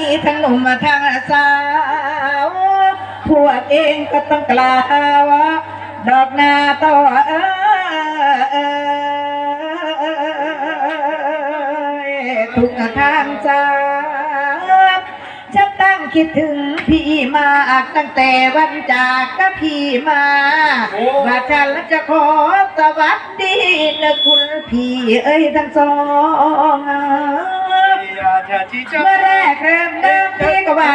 มีทั้งหนุ่มทั้งสาว พวกเองก็ต้องกล่าวดอกนาต่อเอยทุกทางจากฉันตั้งคิดถึงพี่มากตั้งแต่วันจากกับพี่มาว่าฉันจะขอสวัสดีนะคุณพี่เอ้ยทั้งสองเมื่อ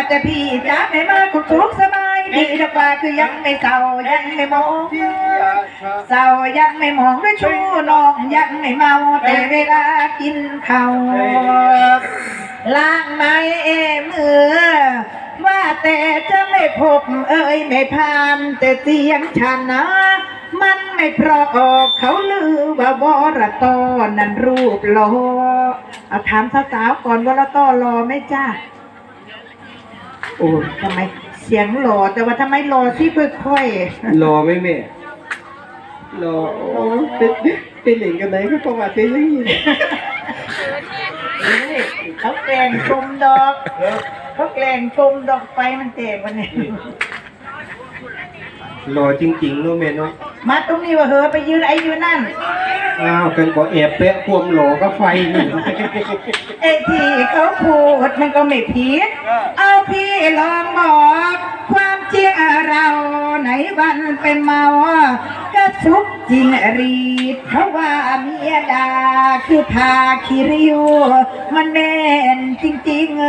พี่ก็ว่าแต่พี่จะไม่มาคุณทุกข์สบายดีดีกว่าคือยังไม่เศร้ายังไม่มองเศร้ายังไม่มองด้วยชูน้องยังไม่เมาแต่เวลากินข้าวล้างไม้เอมือว่าแต่จะไม่พบเอ้ยไม่พานแต่เสียงฉันนะมันไม่เพราะออกเขาลือว่าบรตอนั่นรูปหล่อเอาถามสาวๆก่อนวรตอรอไหมจ้า โอ้ทำไมเสียงหล่อแต่ว่าทำไมหล่อที่ค่อยรอไหมแม่รอโอ้เป็นเป็นเหล่งกันไหนก็ประวัติเป็นอย่างนี้ๆเฮ้ยเขาแกล้งชมดอกเขาแกล้งชมดอกไฟมันเตกวันนี้ รอจริงๆเนาะแม่เนาะมาตรงนี้ว่าเฮอไปยืนไอ้ยืนนั่น อ้าวกันก็แอบแปะความหลอก็ไฟนี่ ไอ้ที่เขาพูดมันก็ไม่ผิด เอาพี่ลองบอก ความจริงเราไหนวันเป็นเมาก็ทุกจริงรีดเพราะว่าเมียดาคือพาคิริวมันแน่นจริงๆเอ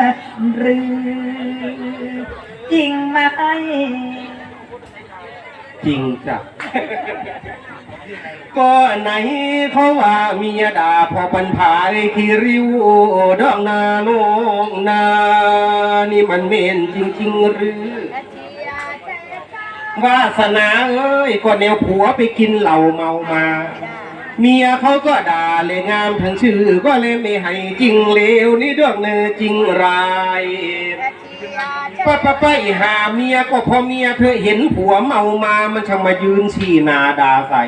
อหรือ จริงไหมจริงจ้ะก็ไหนเขาว่าเมียด่าพอปันผายขี้ริ้วดอกนาโลงนา นี่มันเมนจริงๆหรือวาสนาเอ้ยก็แนวผัวไปกินเหล้าเมามา เมียเขาก็ด่าเลยงามทั้งชื่อ ก็เลยไม่ให้จริงเลวนี่เรื่องเนื้อจริงราย ป้าป้าป้าอีหาเมียก็พอเมียเธอเห็นผัวเมามามันช่างมายืนชี้หนาด่าใส่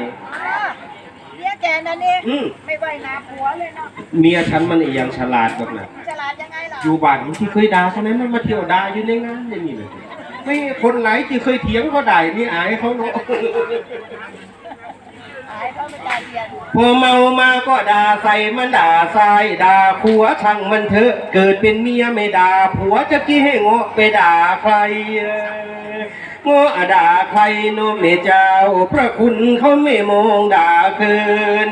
เมียแกนั่นเองอืม ไม่ไหวหนาผัวเลยเนาะเมียฉันมันอีหยังฉลาดกับนะฉลาดยังไงล่ะอยู่บ้านที่เคยด่าคนนั้นมันมาเที่ยวด่าอยู่ในงานอย่างนี้เลยไม่คนไหนที่เคยเถียงเขาด่านี่อายเขาเนาะ พอเมามาก็ด่าใส่มันด่าทรายด่าผัวช่างมันเถอะ เกิดเป็นเมียไม่ด่าผัวจะกี้ให้งอไปด่าใครเอ่องอด่าใครโนเมเจ้า พระคุณเขาไม่มองด่าเกิน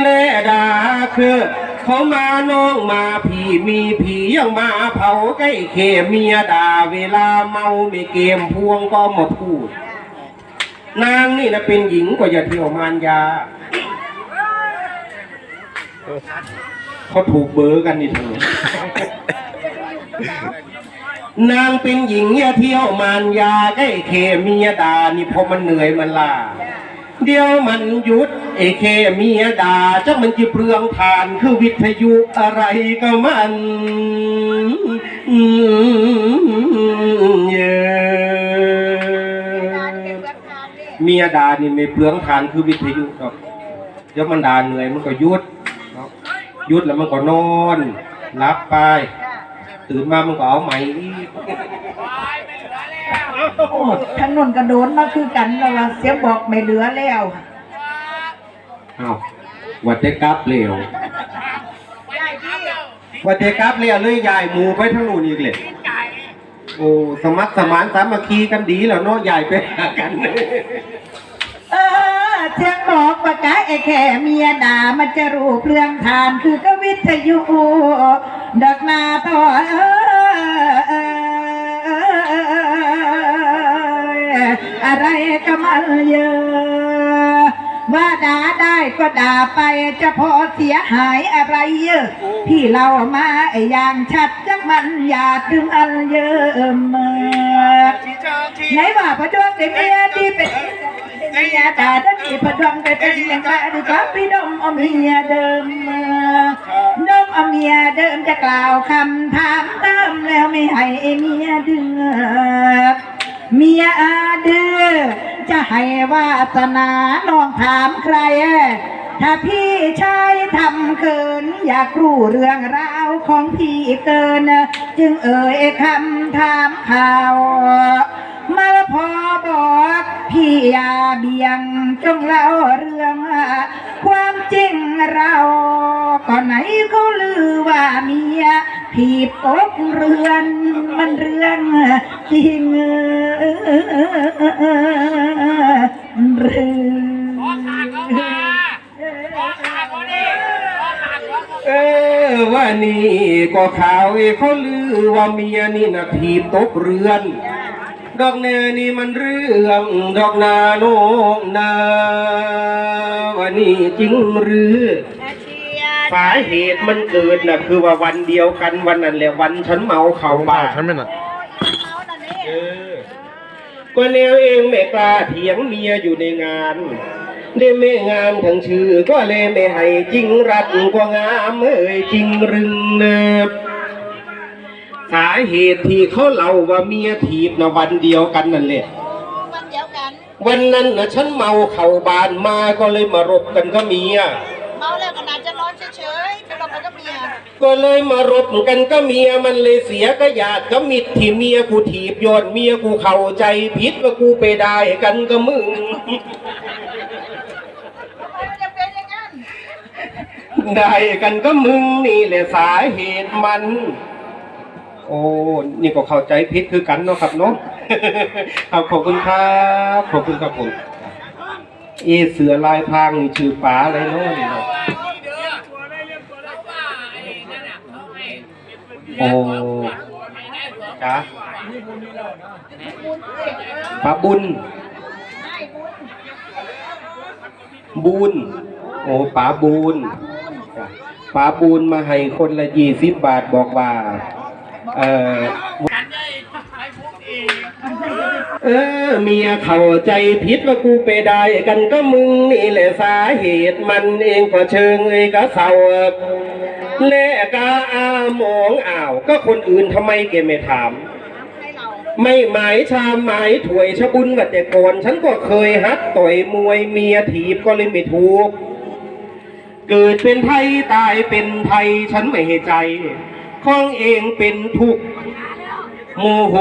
และด่าคือเขามาน้องมาผีมีผียังมาเผาใกล้เขเมียด่าเวลาเมาไม่เกมพวงก็มาพูด นางนี่นะเป็นหญิงก็อย่าเที่ยวมารยาเขาถูกเบอร์กันนี่ทั้งนั้นางเป็นหญิงอย่าเที่ยวมารยาใกล้เคมียดานี่พอมันเหนื่อยมันลาเดี๋ยวมันหยุดไอ้เคมียดาจักมันจะเปลืองทานคือวิทยุอะไรก็มัน เมียด่านี่ไม่เปลืองทานคือวิทยุครับเดี๋ยวมันด่าเหนื่อยมันก็หยุดเนาะหยุดแล้วมันก็นอนรับไป ตื่นมามันก็เอาใหม่อีกโอ้ถนนกระโดนมาคือกันแล้วว่าเสียบอกไม่เหลือแล้วเอาวัดเตกลับเร็วยายพี่วัดเตกลับเร็วเลยยายหมูไปทั้งนู่นอีกเลย โอ้สมัครสมานสามัคคีกันดีแล้วเนาะยายไปหากันเออเสียงบอกว่ากะไอ้แค่เมียด่ามันจะรูปเรื่องทานคือก็วิทยุดอกนาต่อเอออะไรก็มันเยอะ ว่าด่าได้ก็ด่าไปจะพอเสียหายอะไรเยอะพี่เรามาไอ้อย่างชัดจักมันอย่าถึงอันเยอะเมื่อไหนว่าพระดวงได้เมียดีเป็นเมียด่าดันที่พระดวงได้เป็นเมียกาดีกว่าพี่ดมเอาเมียเดิมเมื่อนมเอาเมียเดิมจะกล่าวคำถามเติมแล้วไม่ให้เมียเดือดเมียอาเดือ จะให้วาสนาน้องถามใคร ถ้าพี่ชายทำเขิน อยากรู้เรื่องราวของพี่เกิน จึงเอ่ยคำถามข่าวมาพอบอกพี่อย่าเบี่ยงจงเล่าเรื่อง ความจริงเราก่อนไหนเขาลือว่าเมีย ผีปกเรือนมันเรื่องจริงหรือเออว่านี่ก็ข่าวเอเขาลือว่าเมียนี่นะทีตกเรือน ดอกเนนี่มันเรื่องดอกนาโนงนาว่านี่จริงหรือ สาเหตุมันเกิดน่ะคือว่าวันเดียวกันวันนั้นแหละวันฉันเมาเข่าบ้านฉันเป็นอะโอ้ยเขาน่ะนี่เออก็แนวเองไม่กล้าเถียงเมียอยู่ในงานได้ไม่งามทั้งชื่อก็เลยไม่ให้จริงรัดกว่างามเอ้ยจริงรึงเนิบสาเหตุที่เขาเล่าว่าเมียถีบนะวันเดียวกันนั่นแหละโอ้วันเดียวกัน วันนั้นนะฉันเมาเข่าบานมาก็เลยมารบกันก็เมีย เมาแล้วก็น่าจะนอนเฉยๆไปหลบไปกับเมียก็เลยมารบกันก็เมียมันเลยเสียก็หยาดก็มิดที่เมียกูถีบโยนเมียกูเข้าใจผิดว่ากูไปได้กันก็มึงทำไมมันจะเป็นอย่างนั้นได้กันก็มึงนี่แหละสาเหตุมัน โอ้นี่ก็เข้าใจผิดคือกันเนาะครับเนาะเอาขอบคุณครับขอบคุณครับผม เอเสือลายพรางนี่ชื่อป๋าอะไรเนาะนี่เนาะโอ้จ้าป๋าบุญบูนโอ้ป๋าบูนป๋าบูนมาให้คนละยี่สิบบาทบอกว่า เออ เออเมียเข้าใจผิดว่ากูไปได้กันก็มึงนี่แหละสาเหตุมันเองก็เชิงเอ้ยก็เศร้าแลกาอามองอ้าว ก็คนอื่นทำไมแกไม่ถาม ไม่หมายชามหมายถวยชะบุญว่าแต่ก่อนฉันก็เคยฮัดต่อยมวยเมียถีบก็เลยไม่ถูก เกิดเป็นไทยตายเป็นไทยฉันไม่ให้ใจของเองเป็นทุกข์โมโห